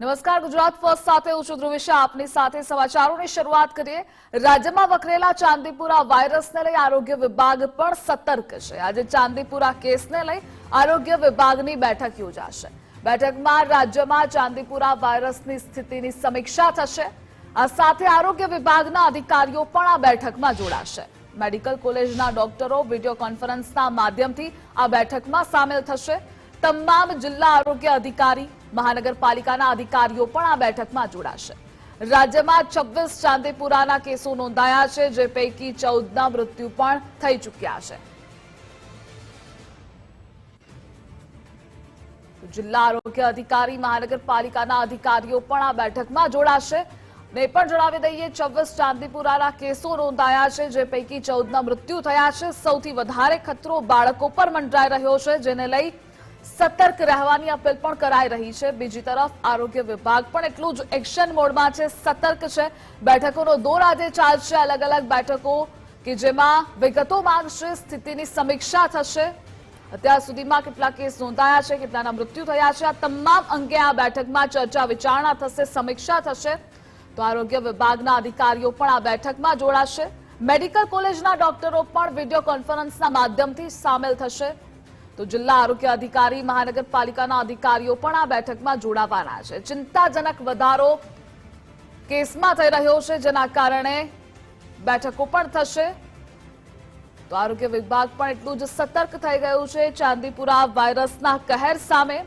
નમસ્કાર, ગુજરાત ફર્સ્ટ સાથે હું છું આપની સાથે સમાચારોની શરૂઆત કરીએ. રાજ્યમાં વકરેલા ચાંદીપુરા વાયરસને લઈ આરોગ્ય વિભાગ પણ સતર્ક છે. આજે ચાંદીપુરા કેસને લઈ આરોગ્ય વિભાગની બેઠક યોજાશે. બેઠકમાં રાજ્યમાં ચાંદીપુરા વાયરસની સ્થિતિની સમીક્ષા થશે. આ સાથે આરોગ્ય વિભાગના અધિકારીઓ પણ આ બેઠકમાં જોડાશે. મેડિકલ કોલેજના ડોક્ટરો વીડિયો કોન્ફરન્સના માધ્યમથી આ બેઠકમાં સામેલ થશે. તમામ જિલ્લા આરોગ્ય અધિકારી મહાનગરપાલિકાના અધિકારીઓ પણ આ બેઠકમાં જોડાશે. રાજ્યમાં છવ્વીસ ચાંદીપુરાના કેસો નોંધાયા છે, જે પૈકી ચૌદના મૃત્યુ પણ થઈ ચૂક્યા છે. જિલ્લા આરોગ્ય અધિકારી, મહાનગરપાલિકાના અધિકારીઓ પણ આ બેઠકમાં જોડાશે. ને પણ જણાવી દઈએ, છવ્વીસ ચાંદીપુરાના કેસો નોંધાયા છે, જે પૈકી ચૌદના મૃત્યુ થયા છે. સૌથી વધારે ખતરો બાળકો પર મંડરાઈ રહ્યો છે, જેને લઈ સતર્ક રહેવાની અપીલ પણ કરાઈ રહી છે. બીજી તરફ આરોગ્ય વિભાગ પણ એટલું જ એક્શન મોડમાં છે, સતર્ક છે. બેઠકોનો દોર આજે ચાલશે. અલગ અલગ બેઠકો કે જેમાં વિગતો માંગશે સ્થિતિની સમીક્ષા થશે. અત્યાર સુધીમાં કેટલા કેસ નોંધાયા છે, કેટલાના મૃત્યુ થયા છે. આ તમામ અંગે આ બેઠકમાં ચર્ચા વિચારણા થશે, સમીક્ષા થશે. તો આરોગ્ય વિભાગના અધિકારીઓ પણ આ બેઠકમાં જોડાશે. મેડિકલ કોલેજના ડોક્ટરો પણ વીડિયો કોન્ફરન્સના માધ્યમથી સામેલ થશે. તો જિલ્લા આરોગ્ય અધિકારી, મહાનગરપાલિકાના અધિકારીઓ પણ આ બેઠકમાં જોડાવાના છે. ચિંતાજનક વધારો કેસમાં થઈ રહ્યો છે, જેના કારણે બેઠકો પણ થશે. તો આરોગ્ય વિભાગ પણ એટલું જ સતર્ક થઈ ગયું છે. ચાંદીપુરા વાયરસના કહેર સામે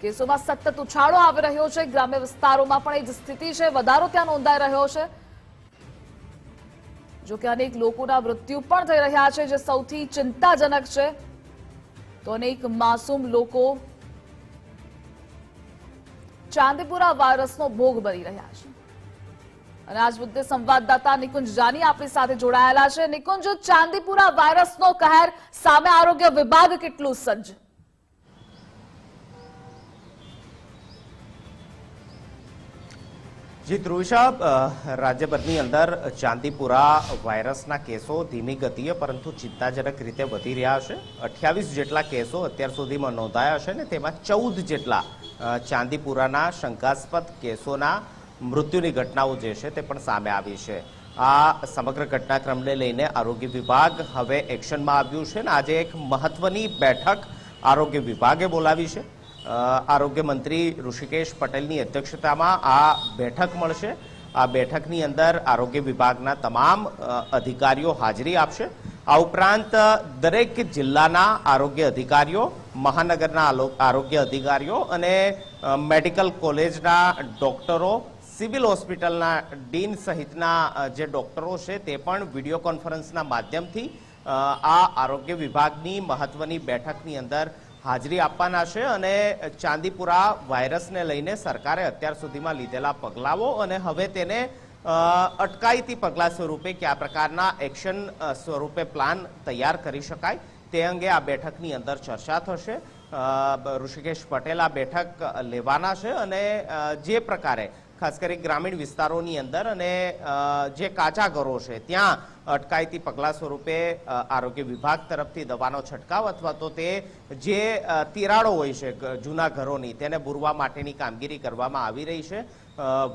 કેસોમાં સતત ઉછાળો આવી રહ્યો છે. ગ્રામ્ય વિસ્તારોમાં પણ એ જ સ્થિતિ છે. વધારો ત્યાં નોંધાઈ રહ્યો છે. જો કે અનેક લોકોના મૃત્યુ પણ થઈ રહ્યા છે, જે સૌથી ચિંતાજનક છે. તો અનેક માસૂમ લોકો ચાંદીપુરા વાયરસનો ભોગ બની રહ્યા છે. અને આજ મુદ્દે સંવાદદાતા નિકુંજ જાની આપણી સાથે જોડાયેલા છે. નિકુંજ, ચાંદીપુરા વાયરસનો કહેર, સામે આરોગ્ય વિભાગ કેટલું સજ્જ? જી અ, રાજ્યભરની અંદર ચાંદીપુરા વાયરસના કેસો ધીમી ગતિએ પરંતુ ચિંતાજનક રીતે વધી રહ્યા છે. અઠ્યાવીસ જેટલા કેસો અત્યાર સુધીમાં નોંધાયા છે ને તેમાં ચૌદ જેટલા ચાંદીપુરાના શંકાસ્પદ કેસોના મૃત્યુની ઘટનાઓ જે છે તે પણ સામે આવી છે. આ સમગ્ર ઘટનાક્રમને લઈને આરોગ્ય વિભાગ હવે એક્શનમાં આવ્યું છે ને આજે એક મહત્વની બેઠક આરોગ્ય વિભાગે બોલાવી છે. આરોગ્ય મંત્રી ઋષિકેશ પટેલની અધ્યક્ષતામાં આ બેઠક મળશે. આ બેઠકની અંદર આરોગ્ય વિભાગના તમામ અધિકારીઓ હાજરી આપશે. આ ઉપરાંત દરેક જિલ્લાના આરોગ્ય અધિકારીઓ, મહાનગરના આરોગ્ય અધિકારીઓ અને મેડિકલ કોલેજના ડોક્ટરો, સિવિલ હોસ્પિટલના ડીન સહિતના જે ડોક્ટરો છે તે પણ વીડિયો કોન્ફરન્સના માધ્યમથી આ આરોગ્ય વિભાગની મહત્વની બેઠકની અંદર હાજરી આપવાના છે અને ચાંદીપુરા વાયરસને લઈને સરકારે અત્યાર સુધીમાં લીધેલા પગલાઓ અને હવે તેને અટકાયતી પગલા સ્વરૂપે કયા પ્રકારના એક્શન સ્વરૂપે પ્લાન તૈયાર કરી શકાય. તે અંગે આ બેઠકની અંદર ચર્ચા થશે. ઋષિકેશ પટેલ આ બેઠક લેવાના છે અને જે પ્રકારે ખાસ કરી ગ્રામીણ વિસ્તારોની અંદર અને જે કાચા ઘરો છે, ત્યાં અટકાયતી પગલા સ્વરૂપે આરોગ્ય વિભાગ તરફથી દવાનો છંટકાવ અથવા તો તે જે તિરાડો હોય છે જૂના ઘરોની, તેને બુરવા માટેની કામગીરી કરવામાં આવી રહી છે.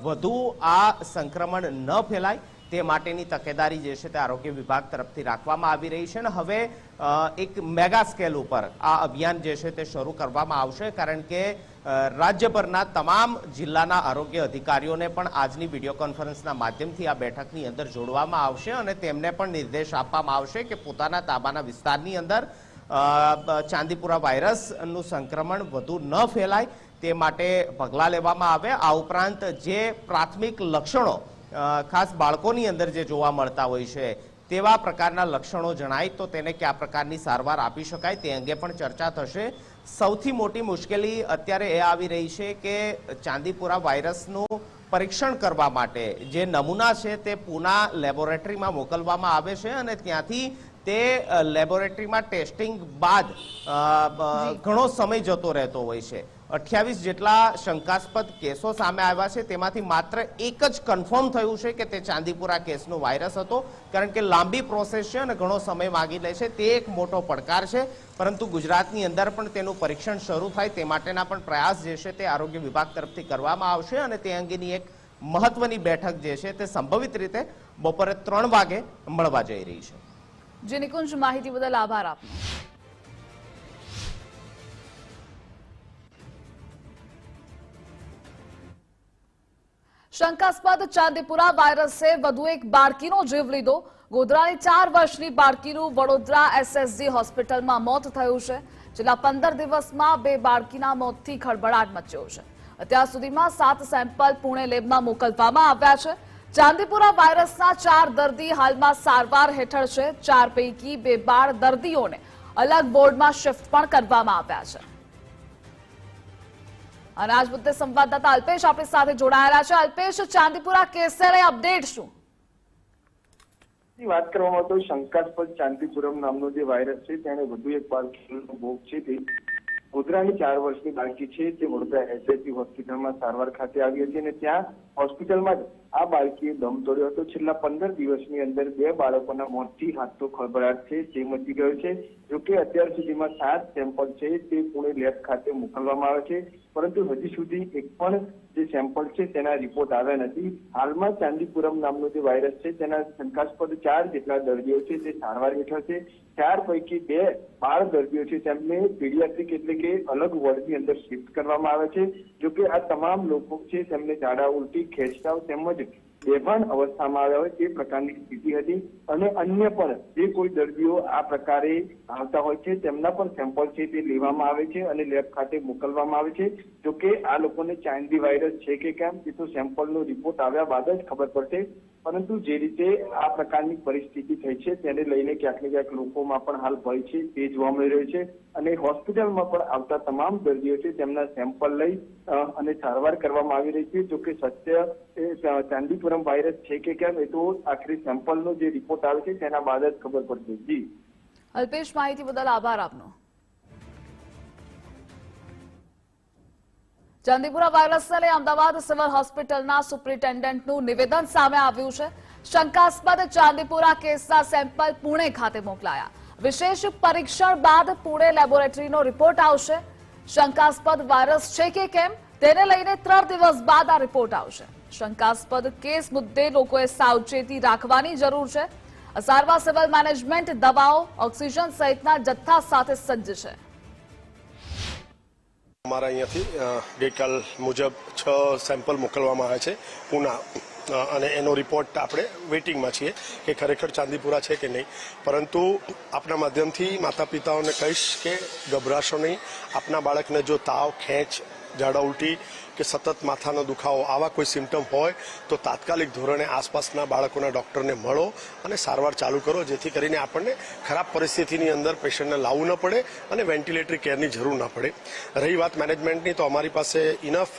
વધુ આ સંક્રમણ ન ફેલાય. તે માટેની તકેદારી જે છે તે આરોગ્ય વિભાગ તરફથી રાખવામાં આવી રહી છે અને હવે એક મેગા સ્કેલ ઉપર આ અભિયાન જે છે તે શરૂ કરવામાં આવશે કારણ કે રાજ્યભરના તમામ જિલ્લાના આરોગ્ય અધિકારીઓને પણ આજની વીડિયો કોન્ફરન્સના માધ્યમથી આ બેઠકની અંદર જોડવામાં આવશે અને તેમને પણ નિર્દેશ આપવામાં આવશે કે પોતાના તાબાના વિસ્તારની અંદર ચાંદીપુરા વાયરસનું સંક્રમણ વધુ ન ફેલાય તે માટે પગલાં લેવામાં આવે. આ ઉપરાંત જે પ્રાથમિક લક્ષણો ખાસ બાળકોની અંદર જે જોવા મળતા હોય છે તેવા પ્રકારના લક્ષણો જણાય તો તેને કયા પ્રકારની સારવાર આપી શકાય તે અંગે પણ ચર્ચા થશે. સૌથી મોટી મુશ્કેલી અત્યારે એ આવી રહી છે કે ચાંદીપુરા વાયરસનું પરીક્ષણ કરવા માટે જે નમૂના છે તે પૂના લેબોરેટરીમાં મોકલવામાં આવે છે અને ત્યાંથી તે લેબોરેટરીમાં ટેસ્ટિંગ બાદ ઘણો સમય જતો રહેતો હોય છે. અઠ્યાવીસ જેટલા શંકાસ્પદ કેસો સામે આવ્યા છે, તેમાંથી માત્ર એક જ કન્ફર્મ થયું છે કે તે ચાંદીપુરા કેસનો વાયરસ હતો. કારણ કે લાંબી પ્રોસેસ છે અને ઘણો સમય માગી લે છે, તે એક મોટો પડકાર છે. પરંતુ ગુજરાતની અંદર પણ તેનું પરીક્ષણ શરૂ થાય તે માટેના પણ પ્રયાસ જે છે તે આરોગ્ય વિભાગ તરફથી કરવામાં આવશે અને તે અંગેની એક મહત્વની બેઠક જે છે તે સંભવિત રીતે બપોરે ત્રણ વાગે મળવા જઈ રહી છે. જે નિકુંજ માહિતી બદલ આભાર આપનો. શંકાસ્પદ ચાંદીપુરા વાયરસે વધુ એક બાળકીનો જીવ લીધો. ગોધરાની ચાર વર્ષની બાળકીનું વડોદરા એસએસજી હોસ્પિટલમાં મોત થયું છે છેલ્લા પંદર દિવસમાં બે બાળકીના મોતથી ખળભળાટ મચ્યો છે. અત્યાર સુધીમાં સાત સેમ્પલ પુણે લેબમાં મોકલવામાં આવ્યા છે. ચાંદીપુરા વાયરસના ચાર દર્દી હાલમાં સારવાર હેઠળ છે. ચાર પૈકી બે બાળ દર્દીઓને અલગ બોર્ડમાં શિફ્ટ પણ કરવામાં આવ્યા છે. અને આજ મુદ્દે સંવાદદાતા અલ્પેશ આપણી સાથે જોડાયેલા છે. અલ્પેશ, ચાંદીપુરા કેસને અપડેટ શું? વાત કરવામાં તો શંકાસ્પદ શાંતિપુરમ નામનો જે વાયરસ છે તેને વધુ એક બાળકીનો ભોગ છે તે ગોધરાની ચાર વર્ષની બાળકી છે. તે વડોદરા એસએસસી હોસ્પિટલમાં સારવાર ખાતે આવી હતી અને ત્યાં હોસ્પિટલમાં આ બાળકીએ દમ તોડ્યો હતો. છેલ્લા પંદર દિવસની અંદર બે બાળકોના મોતથી હાથ ખળભળાટ છે. તે મચી ગયો છે. જોકે અત્યાર સુધીમાં સાત સેમ્પલ છે તે પુણે લેબ ખાતે મોકલવામાં આવે છે. પરંતુ હજી સુધી એક પણ જે સેમ્પલ છે તેના રિપોર્ટ આવ્યા નથી. હાલમાં ચાંદીપુરમ નામનો જે વાયરસ છે તેના શંકાસ્પદ ચાર જેટલા દર્દીઓ છે તે સારવાર હેઠળ છે. ચાર પૈકી બે બાળ દર્દીઓ છે તેમને પીડિયાટ્રિક એટલે કે અલગ વોર્ડની અંદર શિફ્ટ કરવામાં આવે છે. જોકે આ તમામ લોકો છે તેમને ઝાડા, ઉલટી ખેંચતાવ તેમજ બેભાન અવસ્થામાં આવ્યા હોય તે પ્રકારની સ્થિતિ હતી અને અન્ય પણ જે કોઈ દર્દીઓ આ પ્રકારે આવતા હોય છે તેમના પણ સેમ્પલ છે તે લેવામાં આવે છે અને લેબ ખાતે મોકલવામાં આવે છે. જો કે આ લોકોને ચાઇનડી વાયરસ છે કે કેમ તે તો સેમ્પલનો રિપોર્ટ આવ્યા બાદ જ ખબર પડશે. પરંતુ જે રીતે આ પ્રકારની પરિસ્થિતિ થઈ છે તેને લઈને ક્યાંક ને ક્યાંક લોકોમાં પણ હાલ ભય છે તે જોવા મળી રહ્યો છે અને હોસ્પિટલમાં પણ આવતા તમામ દર્દીઓ છે તેમના સેમ્પલ લઈ અને સારવાર કરવામાં આવી રહી છે. જો કે સત્ય એ ચાંદીપુરમ વાયરસ છે કે કેમ એ તો આખરી સેમ્પલનો જે રિપોર્ટ આવે છે તેના બાદ જ ખબર પડશે. જી. અલ્પેશ, માહિતી બદલ આભાર આપનો. ચાંદીપુરા વાયરસને લઈ અમદાવાદ સિવિલ હોસ્પિટલના સુપ્રિન્ટેન્ડન્ટનું નિવેદન સામે આવ્યું છે. શંકાસ્પદ ચાંદીપુરા કેસના સેમ્પલ પુણે ખાતે મોકલાયા. વિશેષ પરીક્ષણ બાદ પુણે લેબોરેટરીનો રિપોર્ટ આવશે. શંકાસ્પદ વાયરસ છે કે કેમ? તેને લઈને ત્રણ દિવસ બાદ આ રિપોર્ટ આવશે. શંકાસ્પદ કેસ મુદ્દે લોકોએ સાવચેતી રાખવાની જરૂર છે. અસારવા સિવિલ મેનેજમેન્ટ દવાઓ, ઓક્સિજન સહિતના જથ્થા સાથે સજ્જ છે. અમારા અહીંયાથી ગઈકાલ મુજબ છ સેમ્પલ મોકલવામાં આવ્યા છે, પુના. અને એનો રિપોર્ટ આપણે વેઇટિંગમાં છીએ કે ખરેખર ચાંદીપુરા છે કે નહીં. પરંતુ આપના માધ્યમથી માતા પિતાઓને કહીશ કે ગભરાશો નહીં. આપના બાળકને જો તાવ, ખેંચ, ઝાડા ઉલટી કે સતત માથાનો દુખાવો, આવા કોઈ સિમ્ટમ હોય તો તાત્કાલિક ધોરણે આસપાસના બાળકોના ડોક્ટરને મળો અને સારવાર ચાલુ કરો, જેથી કરીને આપણને ખરાબ પરિસ્થિતિની અંદર પેશન્ટને લાવવું ન પડે અને વેન્ટિલેટરી કેરની જરૂર ન પડે. રહી વાત મેનેજમેન્ટની, તો અમારી પાસે ઇનફ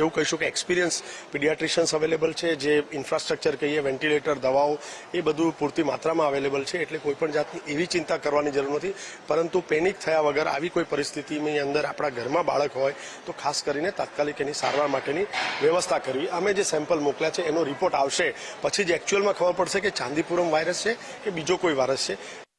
એવું કહીશું કે એક્સપિરિયન્સ પીડિયાટ્રિશિયન્સ અવેલેબલ છે, જે ઇન્ફ્રાસ્ટ્રક્ચર કહીએ વેન્ટિલેટર દવાઓ, એ બધું પૂરતી માત્રામાં અવેલેબલ છે, એટલે કોઈપણ જાતની એવી ચિંતા કરવાની જરૂર નથી. પરંતુ પેનિક થયા વગર આવી કોઈ પરિસ્થિતિની અંદર આપણા ઘરમાં બાળક હોય, તો ખાસ કરીને તાત્કાલિક એની સારવાર માટેની વ્યવસ્થા કરવી. અમે જે સેમ્પલ મોકલ્યા છે, એનો રિપોર્ટ આવશે. પછી જ એકચ્યુઅલમાં ખબર પડશે કે ચાંદીપુરમ વાયરસ છે કે બીજો કોઈ વાયરસ છે.